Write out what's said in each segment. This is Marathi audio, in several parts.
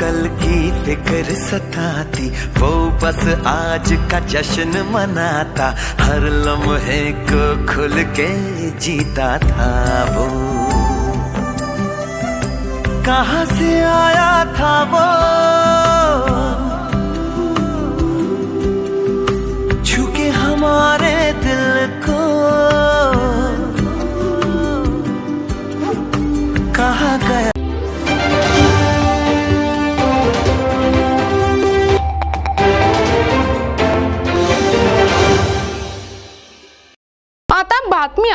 कल की फ़िक्र सताती, वो बस आज का जश्न मनाता, हर लम्हे को खुल के जीता था वो। कहाँ से आया था वो? छुके हमारे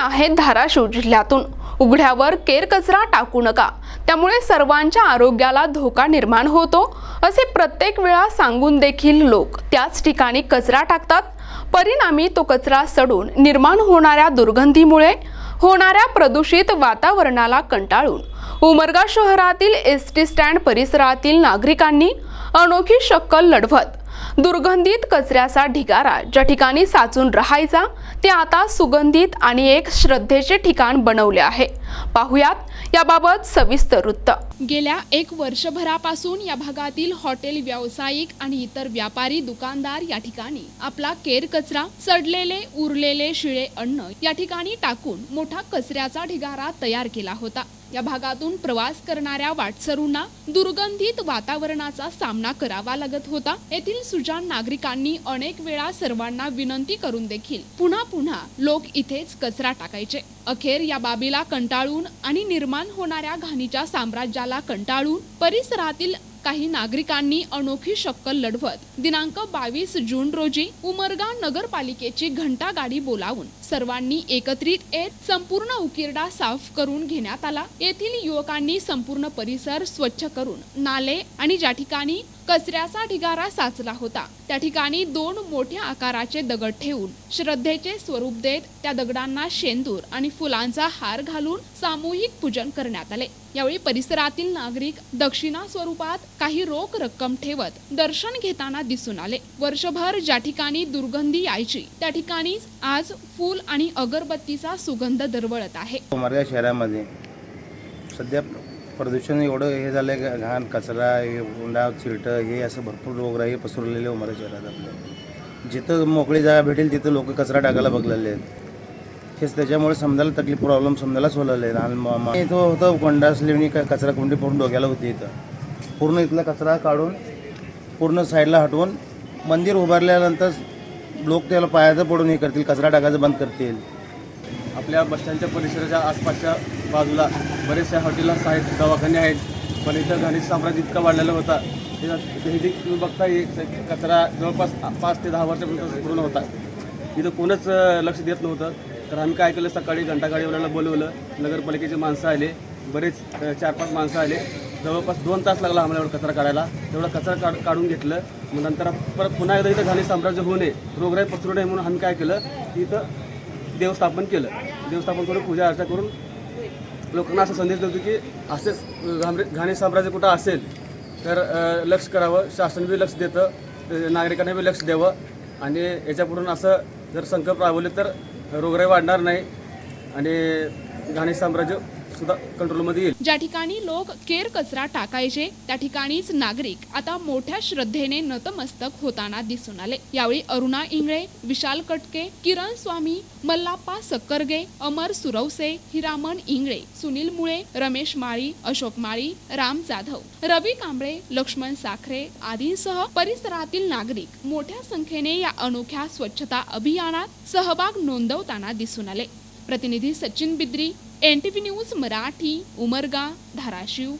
आहेत धाराशिव जिल्ह्यातून उघड्यावर केर कचरा टाकू नका. त्यामुळे सर्वांच्या आरोग्याला धोका निर्माण होतो असे प्रत्येक वेळा सांगून देखील लोक त्याच ठिकाणी कचरा टाकतात. परिणामी तो कचरा सडून निर्माण होणाऱ्या दुर्गंधीमुळे होणाऱ्या प्रदूषित वातावरणाला कंटाळून. उमरगा शहरातील एस टी स्टँड परिसरातील नागरिकांनी अनोखी शक्कल लढवत दुर्गंधित कचऱ्याचा ढिगारा ज्या ठिकाणी साचून राहायचा ते आता सुगंधित आणि एक श्रद्धेचे ठिकाण बनवले आहे. पाहुयात याबाबत सविस्तर वृत्त. गेल्या एक वर्षभरापासून या भागातील हॉटेल व्यावसायिक आणि इतर व्यापारी दुकानदार या ठिकाणी आपला केर कचरा सडलेले उरलेले शिळे अन्न या ठिकाणी टाकून मोठा कचऱ्याचा ढिगारा तयार केला होता. या भागातून प्रवास करणाऱ्या वाटसरूंना दुर्गंधित वातावरणाचा सामना करावा लागत होता. येथील सुजान नागरिकांनी अनेक वेळा सर्वांना विनंती करून देखील पुन्हा पुन्हा लोक इथेच कचरा टाकायचे. अखेर या बाबीला कंटाळून आणि निर्माण होणाऱ्या घाणीच्या साम्राज्याला कंटाळून परिसरातील काही नागरिकांनी अनोखी शक्कल लढवत दिनांक बावीस जून रोजी उमरगा नगरपालिकेची घंटा गाडी बोलावून सर्वांनी एकत्रित येत संपूर्ण उकिरडा साफ करून घेण्यात आला. येथील युवकांनी संपूर्ण परिसर स्वच्छ करून नाले आणि ज्या ठिकाणी कचऱ्याचा ढिगारा साचला होता. त्या ठिकाणी दोन मोठ्या आकाराचे दगड ठेवून श्रद्धेचे स्वरूप देत त्या दगडांना शेंदूर आणि फुलांचा हार घालून सामूहिक पूजन करण्यात आले. यावेळी परिसरातील नागरिक दक्षिणा स्वरूपात काही रोख रक्कम ठेवत दर्शन घेताना दिसून आले. वर्षभर ज्या ठिकाणी दुर्गंधी यायची त्या ठिकाणी आज फूल आणि अगरबत्तीचा सुगंध दरवळत आहे. शहरामध्ये सध्या प्रदूषण एवढं हे झालं आहे घाण कचरा हे उंडा चिरटं हे असं भरपूर रोगराई पसरलेले उमारा शहरात आपल्या जिथं मोकळी जागा भेटेल तिथं लोक कचरा टाकायला बघलेले आहेत. हेच त्याच्यामुळे समजायला तकलीफ प्रॉब्लेम समजायलाच होलेलं लहान मामा इथं होतं कोंडास लेवणी कचरा कुंडी पडून डोक्याला होती इथं. पूर्ण इथला कचरा काढून पूर्ण साईडला हटवून मंदिर उभारल्यानंतर लोक त्याला पायाचं पडून हे करतील कचरा टाकायचं बंद करतील. आपल्या बसस्टँडच्या परिसराच्या आसपासच्या बाजूला बरेचशा हॉटेल आहेत दवाखाने आहेत पण इथं घाणी साम्राज्य इतका वाढलेला होता. हे जे तुम्ही बघता हे कचरा जवळपास पाच ते दहा वर्षापर्यंत पूर्ण होता. इथं कोणच लक्ष देत नव्हतं. तर आम्ही काय केलं सकाळी घंटागाडीवाल्याला बोलवलं. नगरपालिकेचे माणसं आले बरेच चार पाच माणसं आले. जवळपास दोन तास लागला आम्हाला एवढा कचरा काढायला. तेवढा कचरा काढ काढून घेतलं. मग नंतर परत पुन्हा एकदा इथं घाणी साम्राज्य होऊ नये रोगराई पसरू नये म्हणून आम्ही काय केलं की इथं देवस्थापन केलं. देवस्थापन करून पूजा अर्चा करून लोकांना असा संदेश देतो की असेच घामरे घाणी साम्राज्य कुठं असेल तर लक्ष करावं शासन बी लक्ष देतं नागरिकांना बी लक्ष द्यावं. आणि याच्यापुढून असं जर संकल्प राबवले तर रोगराई वाढणार नाही. आणि घाणे साम्राज्य सुद्धा कंट्रोलमध्ये येईल. ज्या ठिकाणी लोक केर कचरा टाकायचे त्या ठिकाणीच नागरिक आता मोठ्या श्रद्धेने नतमस्तक होताना दिसून आले. यावेळी अरुणा इंगळे विशाल कटके किरण स्वामी मल्लाप्पा सक्करगे अमर सुरवसे हिरामन इंगळे सुनील मुळे रमेश माळी अशोक माळी राम जाधव रवी कांबळे लक्ष्मण साखरे आदींसह परिसरातील नागरिक मोठ्या संख्येने या अनोख्या स्वच्छता अभियानात सहभाग नोंदवताना दिसून आले. प्रतिनिधी Sachin Bidri N T V news Marathi Umarga Dharashiv.